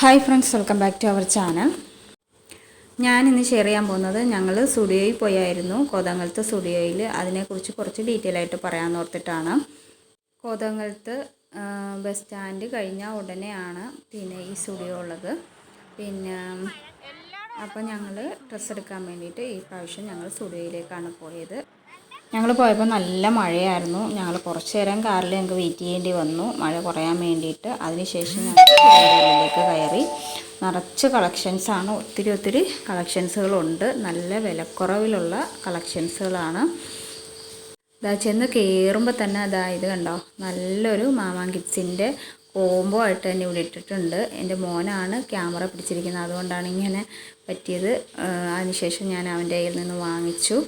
Hi friends welcome back to our channel ഞാൻ ഇന്ന് share ചെയ്യാൻ പോകുന്നത് ഞങ്ങൾ സ്റ്റുഡിയോയിൽ പോയായിരുന്നു. കോതങ്കലത്ത് സ്റ്റുഡിയോയിൽ അതിനെക്കുറിച്ച് കുറച്ച് ഡീറ്റെയിൽ ആയിട്ട് പറയാമെന്ന് ഓർത്തിട്ടാണ്. കോതങ്കലത്ത് ബസ് സ്റ്റാൻഡ് കഴിഞ്ഞ ഉടനെയാണ് പിന്നെ ഈ സ്റ്റുഡിയോ ഉള്ളത്. പിന്നെ അപ്പോൾ ഞങ്ങൾ ഡ്രസ്സ് എടുക്കാൻ വേണ്ടിയിട്ട് ഈ പ്രാവശ്യം ഞങ്ങൾ സ്റ്റുഡിയോയിലേക്കാണ് പോയത്. ഞങ്ങൾ പോയപ്പോൾ നല്ല മഴയായിരുന്നു. ഞങ്ങൾ കുറച്ച് നേരം കാറിൽ ഞങ്ങൾക്ക് വെയിറ്റ് ചെയ്യേണ്ടി വന്നു. മഴ കുറയാൻ വേണ്ടിയിട്ട്. അതിനുശേഷം ഞങ്ങൾ ഉള്ളിലേക്ക് കയറി. നിറച്ച് കളക്ഷൻസാണ് ഒത്തിരി ഒത്തിരി കളക്ഷൻസുകളുണ്ട് നല്ല വിലക്കുറവിലുള്ള കളക്ഷൻസുകളാണ് ഇതാ ചെന്ന് കയറുമ്പോൾ തന്നെ അതാ ഇത് കണ്ടോ? നല്ലൊരു മാമാൻ കിഡ്സിന്റെ കോംബോ ആയിട്ട് തന്നെ ഇവിടെ ഇട്ടിട്ടുണ്ട്. എന്റെ മോനാണ് ക്യാമറ പിടിച്ചിരിക്കുന്നത്. അതുകൊണ്ടാണ് ഇങ്ങനെ പറ്റിയത്. അതിനുശേഷം ഞാൻ അവന്റെ കയ്യിൽ നിന്ന് വാങ്ങിച്ചു.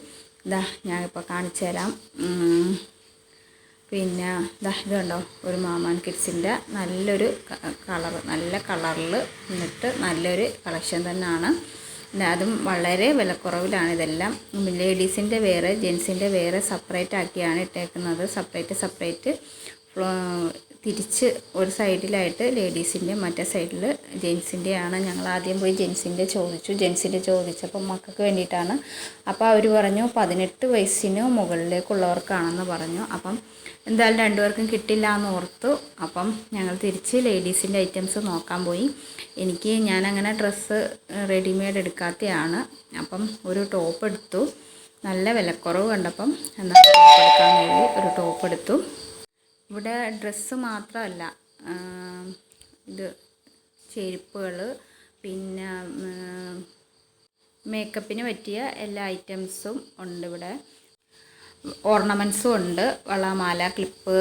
ഇതാ ഞാനിപ്പോൾ കാണിച്ചു തരാം. പിന്നെ ഇതാ ഇതുണ്ടോ? ഒരു മാമാൻ കിഡ്സിന്റെ നല്ലൊരു കളർ നല്ല കളറിൽ എന്നിട്ട് നല്ലൊരു കളക്ഷൻ തന്നെയാണ്. അതും വളരെ വിലക്കുറവിലാണ് ഇതെല്ലാം. ലേഡീസിന്റെ വേറെ ജെൻസിന്റെ വേറെ സെപ്പറേറ്റ് ആക്കിയാണ് ഇട്ടേക്കുന്നത്. Separate separate. തിരിച്ച് ഒരു സൈഡിലായിട്ട് ലേഡീസിന്റെ മറ്റേ സൈഡിൽ ജെൻസിന്റെയാണ്. ഞങ്ങൾ ആദ്യം പോയി ജെൻസിന്റെ ചോദിച്ചു. ജെൻസിന്റെ ചോദിച്ചപ്പോൾ മക്കൾക്ക് വേണ്ടിയിട്ടാണ്. അപ്പോൾ അവർ പറഞ്ഞു പതിനെട്ട് വയസ്സിന് മുകളിലേക്കുള്ളവർക്കാണെന്ന് പറഞ്ഞു. അപ്പം എന്തായാലും രണ്ടുപേർക്കും കിട്ടില്ല എന്ന് ഓർത്തു. അപ്പം ഞങ്ങൾ തിരിച്ച് ലേഡീസിന്റെ ഐറ്റംസ് നോക്കാൻ പോയി. എനിക്ക് ഞാനങ്ങനെ ഡ്രസ്സ് റെഡിമെയ്ഡ് എടുക്കാത്തതാണ് അപ്പം ഒരു ടോപ്പ് എടുത്തു. നല്ല വിലക്കുറവ് കണ്ടപ്പം എന്നാൽ ഒരു ടോപ്പ് എടുത്തു. ഇവിടെ ഡ്രസ്സ് മാത്രമല്ല ഇത് ചെരുപ്പുകൾ പിന്നെ മേക്കപ്പിന് പറ്റിയ എല്ലാ ഐറ്റംസും ഉണ്ട് ഇവിടെ. ഓർണമെന്റ്സും ഉണ്ട് വളമാല ക്ലിപ്പ്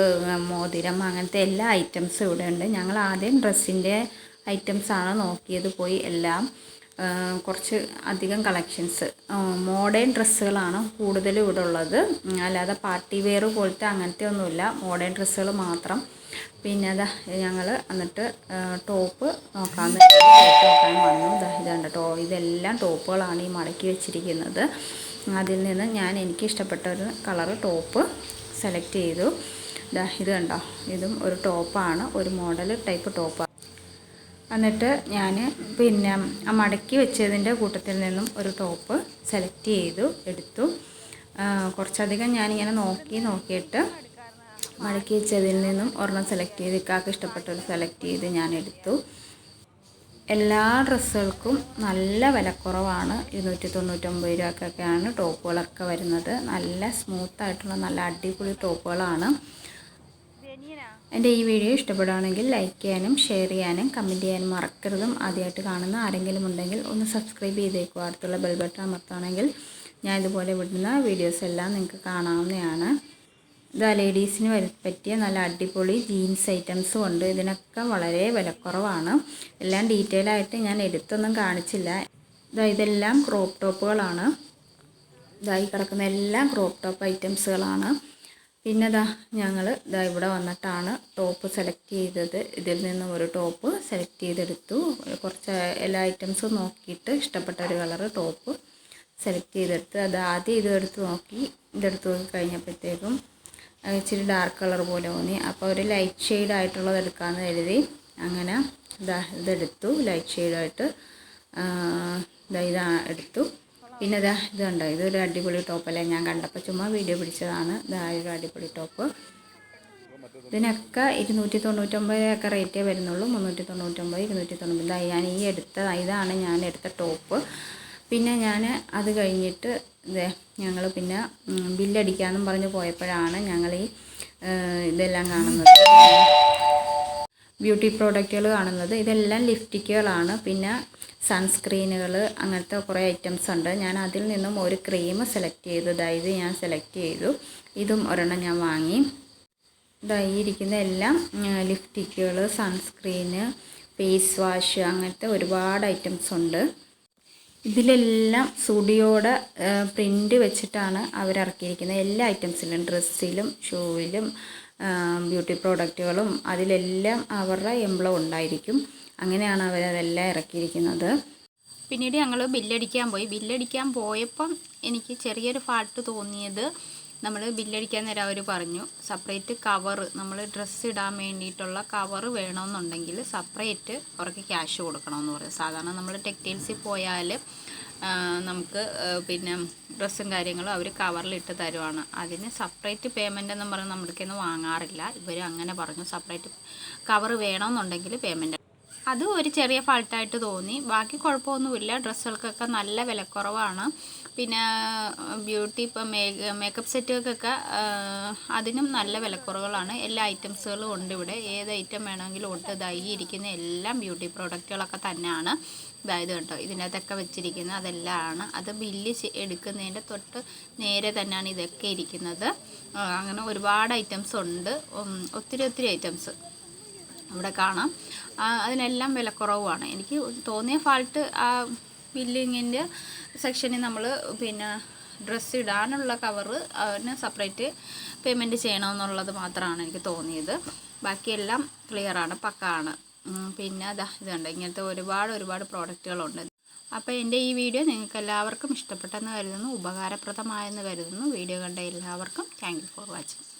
മോതിരം അങ്ങനത്തെ എല്ലാ ഐറ്റംസും ഇവിടെ ഉണ്ട്. ഞങ്ങൾ ആദ്യം ഡ്രസ്സിന്റെ ഐറ്റംസാണ് നോക്കിയത് പോയി എല്ലാം. കുറച്ച് അധികം കളക്ഷൻസ്. മോഡേൺ ഡ്രസ്സുകളാണ് കൂടുതലും ഇവിടെ ഉള്ളത്. അല്ലാതെ പാർട്ടി വെയർ പോലത്തെ അങ്ങനത്തെ ഒന്നുമില്ല. മോഡേൺ ഡ്രസ്സുകൾ മാത്രം. പിന്നെ അതാ ഞങ്ങൾ എന്നിട്ട് ടോപ്പ് നോക്കാൻ വന്നു. ദാ ഇത് ടോ ഇതെല്ലാം ടോപ്പുകളാണ് ഈ മടക്കി വെച്ചിരിക്കുന്നത്. അതിൽ നിന്ന് ഞാൻ എനിക്ക് ഇഷ്ടപ്പെട്ട ഒരു കളറ് ടോപ്പ് സെലക്ട് ചെയ്തു. ദാ ഇത് കണ്ടോ ഇതും ഒരു ടോപ്പാണ്. ഒരു മോഡൽ ടൈപ്പ് ടോപ്പാണ്. എന്നിട്ട് ഞാൻ പിന്നെ ആ മടക്കി വെച്ചതിന്റെ കൂട്ടത്തിൽ നിന്നും ഒരു ടോപ്പ് സെലക്ട് ചെയ്തു എടുത്തു. കുറച്ചധികം ഞാനിങ്ങനെ നോക്കി നോക്കിയിട്ട് മടക്കി വെച്ചതിൽ നിന്നും ഒരെണ്ണം സെലക്ട് ചെയ്ത് ഇക്കാക്ക് ഇഷ്ടപ്പെട്ടത് സെലക്ട് ചെയ്ത് ഞാൻ എടുത്തു. എല്ലാ ഡ്രസ്സുകൾക്കും നല്ല വിലക്കുറവാണ്. ഇരുന്നൂറ്റി തൊണ്ണൂറ്റൊമ്പത് രൂപക്കൊക്കെയാണ് ടോപ്പുകളൊക്കെ വരുന്നത്. നല്ല സ്മൂത്തായിട്ടുള്ള നല്ല അടിപൊളി ടോപ്പുകളാണ്. എന്റെ ഈ വീഡിയോ ഇഷ്ടപ്പെടുകയാണെങ്കിൽ ലൈക്ക് ചെയ്യാനും ഷെയർ ചെയ്യാനും കമന്റ് ചെയ്യാനും മറക്കരുതും. ആദ്യമായിട്ട് കാണുന്ന ആരെങ്കിലും ഉണ്ടെങ്കിൽ ഒന്ന് സബ്സ്ക്രൈബ് ചെയ്തേക്കുക. അടുത്തുള്ള ബെൽ ബട്ടൺ അമർത്താണെങ്കിൽ ഞാൻ ഇതുപോലെ വിടുന്ന വീഡിയോസ് എല്ലാം നിങ്ങൾക്ക് കാണാവുന്നതാണ്. ഇതാ ലേഡീസിന് പറ്റിയ നല്ല അടിപൊളി ജീൻസ് ഐറ്റംസും ഉണ്ട്. ഇതിനൊക്കെ വളരെ വിലക്കുറവാണ്. എല്ലാം ഡീറ്റെയിൽ ആയിട്ട് ഞാൻ എടുത്തൊന്നും കാണിച്ചില്ല. ഇതാ ഇതെല്ലാം ക്രോപ്പ് ടോപ്പുകളാണ് ഇതായി കിടക്കുന്ന എല്ലാം ക്രോപ്പ് ടോപ്പ് ഐറ്റംസുകളാണ് പിന്നെ ഇതാ ഞങ്ങൾ ഇതാ ഇവിടെ വന്നിട്ടാണ് ടോപ്പ് സെലക്ട് ചെയ്തത്. ഇതിൽ നിന്നും ഒരു ടോപ്പ് സെലക്ട് ചെയ്തെടുത്തു. കുറച്ച് എല്ലാ ഐറ്റംസും നോക്കിയിട്ട് ഇഷ്ടപ്പെട്ട ഒരു കളറ് ടോപ്പ് സെലക്ട് ചെയ്തെടുത്ത് അത് ആദ്യം ഇതെടുത്ത് നോക്കി. ഇതെടുത്ത് നോക്കി കഴിഞ്ഞപ്പോഴത്തേക്കും ഇച്ചിരി ഡാർക്ക് കളർ പോലെ തോന്നി. അപ്പോൾ ഒരു ലൈറ്റ് ഷെയ്ഡ് ആയിട്ടുള്ളത് എടുക്കാമെന്ന് കരുതി. അങ്ങനെ ഇതാ ഇതെടുത്തു. ലൈറ്റ് ഷെയ്ഡായിട്ട് ഇതാ ഇതാ എടുത്തു. പിന്നെ ഇതാ ഇതുണ്ട്? ഇതൊരു അടിപൊളി ടോപ്പല്ലേ? ഞാൻ കണ്ടപ്പോൾ ചുമ്മാ വീഡിയോ പിടിച്ചതാണ്. ഇതാ ഒരു അടിപൊളി ടോപ്പ്. ഇതിനൊക്കെ ഇരുന്നൂറ്റി തൊണ്ണൂറ്റൊമ്പത് ഒക്കെ റേറ്റേ വരുന്നുള്ളൂ. മുന്നൂറ്റി തൊണ്ണൂറ്റൊമ്പത് ഇരുന്നൂറ്റി തൊണ്ണൂറ്റി ഇതായി ഞാൻ ഈ എടുത്ത ഇതാണ് ഞാൻ എടുത്ത ടോപ്പ്. പിന്നെ ഞാൻ അത് കഴിഞ്ഞിട്ട് ഇതേ ഞങ്ങൾ പിന്നെ ബില്ലടിക്കാമെന്നും പറഞ്ഞ് പോയപ്പോഴാണ് ഞങ്ങൾ ഈ ഇതെല്ലാം കാണുന്നത്. ബ്യൂട്ടി പ്രോഡക്റ്റുകൾ കാണുന്നത്. ഇതെല്ലാം ലിഫ്റ്റിക്കുകളാണ് പിന്നെ സൺസ്ക്രീനുകൾ അങ്ങനത്തെ കുറേ ഐറ്റംസ് ഉണ്ട്. ഞാൻ അതിൽ നിന്നും ഒരു ക്രീം സെലക്ട് ചെയ്തു. ഇത് ഞാൻ സെലക്ട് ചെയ്തു. ഇതും ഒരെണ്ണം ഞാൻ വാങ്ങി. ഇതായി ഇരിക്കുന്ന എല്ലാം ലിഫ്റ്റിക്കുകൾ സൺസ്ക്രീന് ഫേസ് വാഷ് അങ്ങനത്തെ ഒരുപാട് ഐറ്റംസ് ഉണ്ട്. ഇതിലെല്ലാം സുടിയോടെ പ്രിന്റ് വെച്ചിട്ടാണ് അവരിറക്കിയിരിക്കുന്നത്. എല്ലാ ഐറ്റംസിലും ഡ്രസ്സിലും ഷൂവിലും ബ്യൂട്ടി പ്രോഡക്റ്റുകളും അതിലെല്ലാം അവരുടെ എംബ്ലം ഉണ്ടായിരിക്കും. അങ്ങനെയാണ് അവരതെല്ലാം ഇറക്കിയിരിക്കുന്നത്. പിന്നീട് ഞങ്ങൾ ബില്ലടിക്കാൻ പോയി. ബില്ലടിക്കാൻ പോയപ്പം എനിക്ക് ചെറിയൊരു ഫാൾട്ട് തോന്നിയത് നമ്മൾ ബില്ലടിക്കാൻ നേരം അവർ പറഞ്ഞു സെപ്പറേറ്റ് കവറ് നമ്മൾ ഡ്രസ്സ് ഇടാൻ വേണ്ടിയിട്ടുള്ള കവറ് വേണമെന്നുണ്ടെങ്കിൽ സെപ്പറേറ്റ് അവർക്ക് ക്യാഷ് കൊടുക്കണമെന്ന് പറയും സാധാരണ നമ്മൾ ടെക്സ്റ്റൈൽസിൽ പോയാൽ നമുക്ക് പിന്നെ ഡ്രസ്സും കാര്യങ്ങളും അവർ കവറിലിട്ട് തരുവാണ്. അതിന് സെപ്പറേറ്റ് പേയ്മെന്റ് എന്ന് പറഞ്ഞാൽ നമ്മുടെ വാങ്ങാറില്ല. ഇവർ അങ്ങനെ പറഞ്ഞു. സെപ്പറേറ്റ് കവർ വേണമെന്നുണ്ടെങ്കിൽ പേയ്മെന്റ് അതും ഒരു ചെറിയ ഫാൾട്ടായിട്ട് തോന്നി. ബാക്കി കുഴപ്പമൊന്നുമില്ല. ഡ്രസ്സുകൾക്കൊക്കെ നല്ല വിലക്കുറവാണ്. പിന്നെ ബ്യൂട്ടി ഇപ്പം മേക്ക് മേക്കപ്പ് സെറ്റുകൾക്കൊക്കെ അതിനും നല്ല വിലക്കുറവുകളാണ്. എല്ലാ ഐറ്റംസുകളും ഉണ്ട് ഇവിടെ. ഏത് ഐറ്റം വേണമെങ്കിലും ഉണ്ട്. ഇതായി ഇരിക്കുന്ന എല്ലാം ബ്യൂട്ടി പ്രോഡക്റ്റുകളൊക്കെ തന്നെയാണ്. ഇതായത് കേട്ടോ ഇതിനകത്തൊക്കെ വെച്ചിരിക്കുന്നത് അതെല്ലാമാണ്. അത് ബില്ല് എടുക്കുന്നതിന്റെ തൊട്ട് നേരെ തന്നെയാണ് ഇതൊക്കെ ഇരിക്കുന്നത്. അങ്ങനെ ഒരുപാട് ഐറ്റംസ് ഉണ്ട്. ഒത്തിരി ഒത്തിരി ഐറ്റംസ് ഇവിടെ കാണാം. അതിനെല്ലാം വിലക്കുറവാണ് എനിക്ക് തോന്നിയ ഫാൾട്ട് ബില്ലിങ്ങിന്റെ സെക്ഷനിൽ നമ്മൾ പിന്നെ ഡ്രസ്സ് ഇടാനുള്ള കവറ് അതിന് സെപ്പറേറ്റ് പേയ്മെന്റ് ചെയ്യണമെന്നുള്ളത് മാത്രമാണ് എനിക്ക് തോന്നിയത്. ബാക്കിയെല്ലാം ക്ലിയറാണ് പക്കാണ്. പിന്നെ അതാ ഇതുണ്ട് ഇങ്ങനത്തെ ഒരുപാട് ഒരുപാട് പ്രോഡക്റ്റുകളുണ്ട് അപ്പോൾ എന്റെ ഈ വീഡിയോ നിങ്ങൾക്ക് എല്ലാവർക്കും ഇഷ്ടപ്പെട്ടെന്ന് കരുതുന്നു ഉപകാരപ്രദമായെന്ന് കരുതുന്നു. വീഡിയോ കണ്ട എല്ലാവർക്കും താങ്ക് ഫോർ വാച്ചിങ്